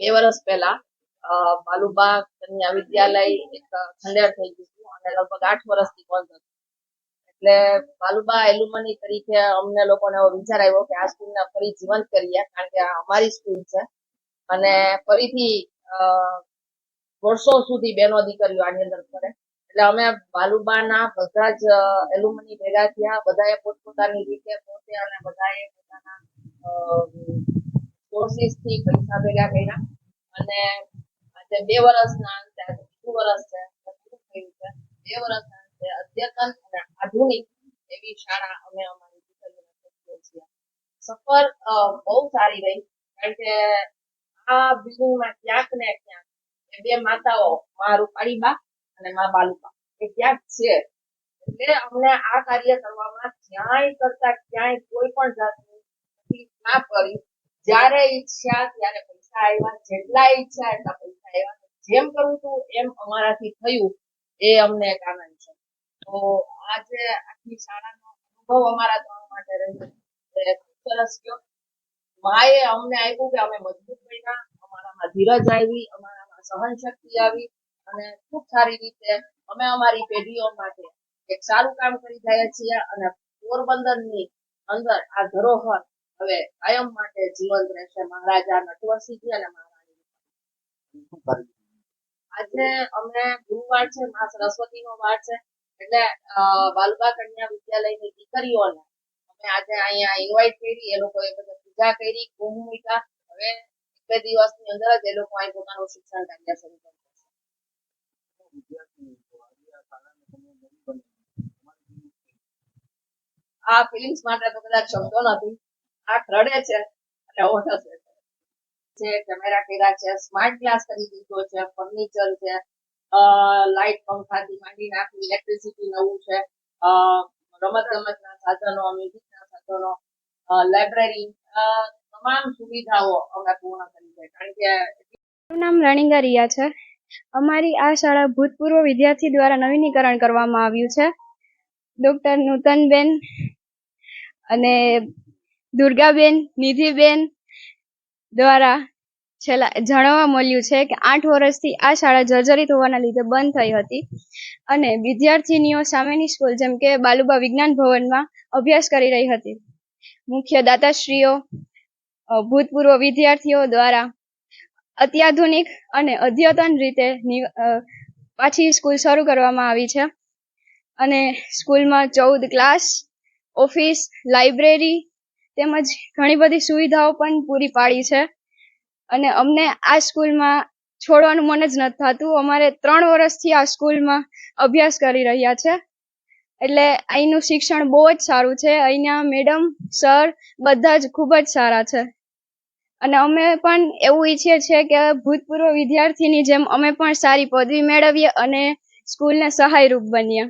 બે વર્ષ પહેલા અ, બાલુબા કન્યા વિદ્યાલય એક ખંડેર થઈ ગયું અને લગભગ આઠ વર્ષથી બંધ હતું. એટલે બાલુબા એલુમની તરીકે અમને લોકોને એવો વિચાર આવ્યો કે આ સ્કૂલને ફરી જીવંત કરીએ કારણ કે આ અમારી સ્કૂલ છે. અને ફરીથી વર્ષો સુધી બેનો દીકરીઓ આની અંદર ફરે એટલે અમે બાલુબાના બધા જ એલુમની ભેગા થયા બધાએ પોતપોતાની રીતે પોતે અને બધાએ પોતાના સોર્સિસથી પૈસા ભેગા કર્યા અને આજે બે વર્ષના અંતે આજે વર્ષ છે બે વર્ષના અંતે અદ્યતન અને આધુનિક એવી શાળા અમે અમારી દીકરીઓને છીએ. સફર બહુ સારી રહી, કારણ કે આ બિલ્ડિંગમાં ક્યાંક ને ક્યાંક બે માતાઓ, મા રૂપાળીબા અને મા બાલુબા, એ ક્યાંક છે. એટલે અમને આ કાર્ય કરવામાં ક્યાંય કરતા ક્યાંય કોઈ પણ જાતની ના પડી. જ્યારે ઈચ્છા, ત્યારે પૈસા આવ્યા જેટલા ઈચ્છા એટલા પૈસા આવ્યા જેમ કરવું હતું એમ અમારાથી થયું. એ અમને એક આનંદ છે. તો આજે આખી શાળાનો અનુભવ અમારા ત્રણ માટે રહ્યો. સરસ ગયો. માએ અમને આપ્યું કે અમે મજબૂત બન્યા. અમારામાં ધીરજ આવી, અમારામાં સહન શક્તિ આવી અને ખૂબ સારી રીતે અમે અમારી પેઢીઓ માટે એક સારું કામ કરી રહ્યા છીએ અને પોરબંદરની અંદર આ ધરોહર હવે કાયમ માટે જીવંત રહેશે મહારાજા નટવરસિંહજી અને મહારાણી. આજે અમને ગુરુવાર છે, મા સરસ્વતીનો વાર છે, એટલે વાલબા કન્યા વિદ્યાલયની દીકરીઓને અમે આજે અહીંયા ઇન્વાઇટ કરી, એ લોકોએ બધા પૂજા કરી કુંભ મૂક્યા. હવે બે દિવસની અંદર જ એ લોકો અહીં પોતાનું શિક્ષણ કાર્ય શરૂ કરી દેશે. આ ફિલિંગ્સ માટે તો કદાચ શબ્દો નથી. આ રડે છે અને ઓઢે છે. છે કેમેરા કર્યા છે સ્માર્ટ ગ્લાસ કરી દીધો છે ફર્નિચર છે લાઇટ પંખાથી માંડીને આખું ઇલેક્ટ્રિસિટી નવું છે રમત ગમતના સાધનો મ્યુઝિકના સાધનો લાઇબ્રેરી તમામ સુવિધાઓ અમે પૂર્ણ કરી છે. કારણ કે મારું નામ રણિંગા રિયા છે. અમારી આ શાળા ભૂતપૂર્વ વિદ્યાર્થી દ્વારા નવીનીકરણ કરવામાં આવ્યું છે. ડૉક્ટર નૂતનબેન અને દુર્ગાબેન, નિધિબેન દ્વારા છેલ્લા, જાણવા મળ્યું છે કે આઠ વર્ષથી આ શાળા જર્જરિત હોવાના લીધે બંધ થઈ હતી અને વિદ્યાર્થીનીઓ સામેની સ્કૂલ, જેમ કે બાલુબા વિજ્ઞાન ભવનમાં અભ્યાસ કરી રહી હતી. મુખ્ય દાતાશ્રીઓ ભૂતપૂર્વ વિદ્યાર્થીઓ દ્વારા અત્યાધુનિક અને અદ્યતન રીતે પાછી સ્કૂલ શરૂ કરવામાં આવી છે. અને સ્કૂલમાં ચૌદ ક્લાસ, ઓફિસ, લાઇબ્રેરી તેમજ ઘણી બધી સુવિધાઓ પણ પૂરી પાડી છે. અને અમને આ સ્કૂલમાં છોડવાનું મન જ નથી થતું. અમારે ત્રણ વર્ષથી આ સ્કૂલમાં અભ્યાસ કરી રહ્યા છે. એટલે અહીંનું શિક્ષણ બહુ જ સારું છે. અહીંના મેડમ, સર બધા જ ખૂબ જ સારા છે. અને અમે પણ એવું ઈચ્છીએ છીએ કે ભૂતપૂર્વ વિદ્યાર્થીની જેમ અમે પણ સારી પદવી મેળવીએ અને સ્કૂલને સહાયરૂપ બનીએ.